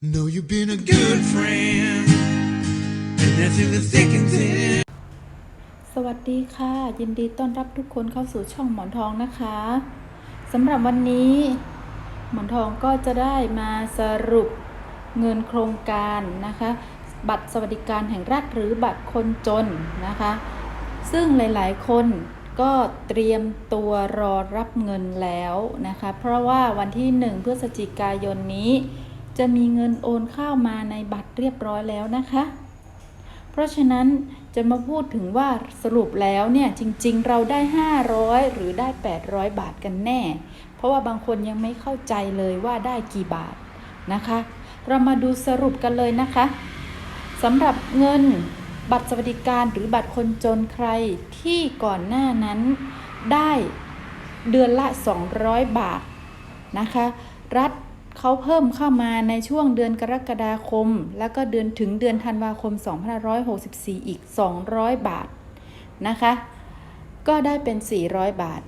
Know you've been a good friend, and that's in the thick and thin. สวัสดีค่ะ ยินดีต้อนรับทุกคนเข้าสู่ช่องหมอนทองนะคะสำหรับวันนี้ หมอนทองก็จะได้มาสรุปเงินโครงการนะคะ บัตรสวัสดิการแห่งรัฐหรือบัตรคนจนนะคะ ซึ่งหลายๆ คนก็เตรียมตัวรอรับเงินแล้วนะคะ เพราะว่าวันที่ 1 พฤศจิกายนนี้ จะมีเงินโอนเข้ามาในบัตรเรียบร้อยแล้วนะคะ เพราะฉะนั้นจะมาพูดถึงว่าสรุปแล้วเนี่ยจริงๆ เราได้ 500 หรือได้ 800 บาทกันแน่ เพราะว่าบางคนยังไม่เข้าใจเลยว่าได้กี่บาทนะคะ เรามาดูสรุปกันเลยนะคะสำหรับเงินบัตรสวัสดิการหรือบัตรคนจนใครที่ก่อนหน้านั้นได้เดือนละ 200 บาทนะคะ รัฐ เขาเพิ่มเข้ามาในช่วงเดือนกรกฎาคม แล้วก็เดือนถึงเดือนธันวาคม 2564 อีก 200 บาทนะคะ ก็ได้เป็น 400 บาท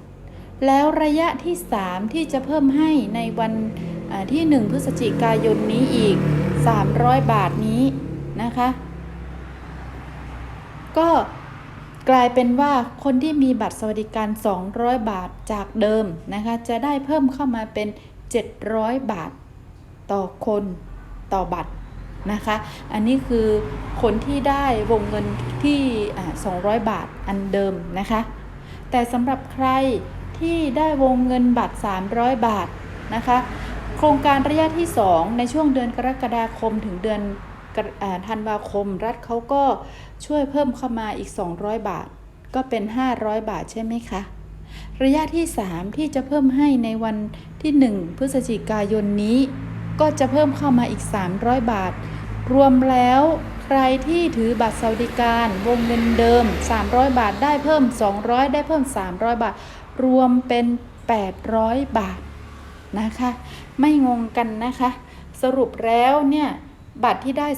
แล้วระยะที่ 3 ที่จะเพิ่มให้ในวันอ่าที่ 1 พฤศจิกายนนี้อีก 300 บาทนี้นะคะ ก็กลายเป็นว่าคนที่มีบัตรสวัสดิการ 200 บาทจากเดิมนะคะ จะได้เพิ่มเข้ามาเป็น 700 บาทต่อคนต่อบัตรนะคะ อันนี้คือคนที่ได้วงเงินที่อ่า200 บาทอันเดิมนะคะ แต่สำหรับใครที่ได้วงเงินบัตร 300 บาทนะคะ โครงการระยะที่ 2 ในช่วงเดือนกรกฎาคมถึงเดือนธันวาคม รัฐเขาก็ช่วยเพิ่มเข้ามาอีก 200 บาท ก็เป็น 500 บาทใช่ไหมคะ ระยะที่ 3 ที่จะเพิ่มให้ในวันที่ 1 พฤศจิกายนนี้ ก็จะเพิ่มเข้ามาอีก 300 บาท รวมแล้วใครที่ถือบัตรสวัสดิการ วงเงินเดิม 300 บาทได้เพิ่ม 200 ได้เพิ่ม 300 บาท รวมเป็น 800 บาทนะคะ ไม่งงกันนะคะ สรุปแล้วเนี่ยบัตรที่ได้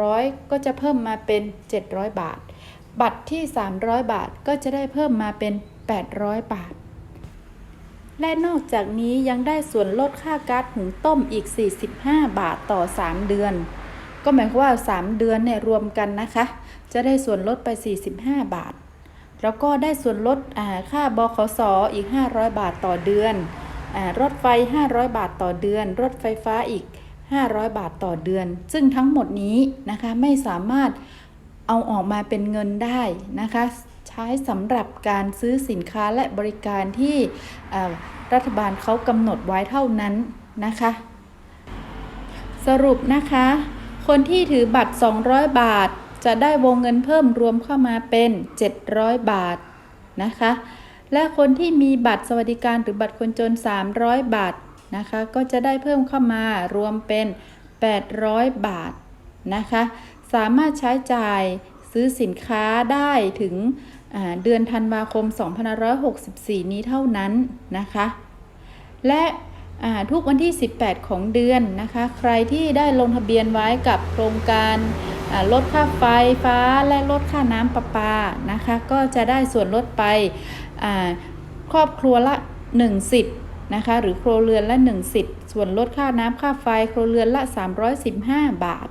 200 ก็จะเพิ่มมาเป็น 700 บาท บัตรที่ 300 บาทก็จะได้เพิ่มมาเป็น 800 บาท และนอกจากนี้ยังได้ส่วนลดค่าก๊าซหุงต้มอีก 45 บาทต่อ 3 เดือน ก็หมายความว่า 3 เดือนเนี่ยรวมกันนะคะ จะได้ส่วนลดไป 45 บาท แล้วก็ได้ส่วนลดค่าบขสออีก 500 บาทต่อเดือนอรถไฟ 500 บาทต่อเดือน รถไฟฟ้าอีก 500 บาทต่อเดือน ซึ่งทั้งหมดนี้นะคะไม่สามารถ เอาออกมาเป็นเงินได้นะคะ ใช้สำหรับการซื้อสินค้าและบริการที่รัฐบาลเขากำหนดไว้เท่านั้นนะคะ สรุปนะคะ คนที่ถือบัตร 200 บาท จะได้วงเงินเพิ่มรวมเข้ามาเป็น 700 บาทนะคะ และคนที่มีบัตรสวัสดิการหรือบัตรคนจน 300 บาทนะคะ ก็จะได้เพิ่มเข้ามารวมเป็น 800 บาทนะคะ สามารถใช้จ่ายซื้อสินค้าได้ถึงเดือนธันวาคม 2564 นี้เท่านั้นนะคะ และทุกวันที่ 18 ของเดือนนะคะ ใครที่ได้ลงทะเบียนไว้กับโครงการลดค่าไฟฟ้าและลดค่าน้ำประปานะคะ ก็จะได้ส่วนลดไปครอบครัวละ1สิทธิ์นะคะ หรือครัวเรือนละ1สิทธิ์ส่วนลดค่าน้ำค่าไฟครัวเรือนละ 315 บาท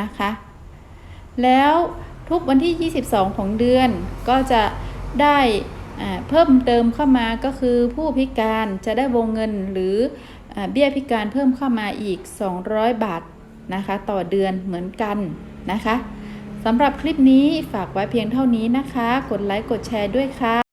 นะคะ แล้วทุกวันที่ 22 ของเดือนก็จะได้เพิ่มเติมเข้ามาก็คือผู้พิการจะได้วงเงินหรืออเบี้ยพิการเพิ่มเข้ามาอีก 200 บาทนะคะต่อเดือนเหมือนกันนะคะสำหรับคลิปนี้ฝากไว้เพียงเท่านี้นะคะ กดไลค์กดแชร์ด้วยค่ะ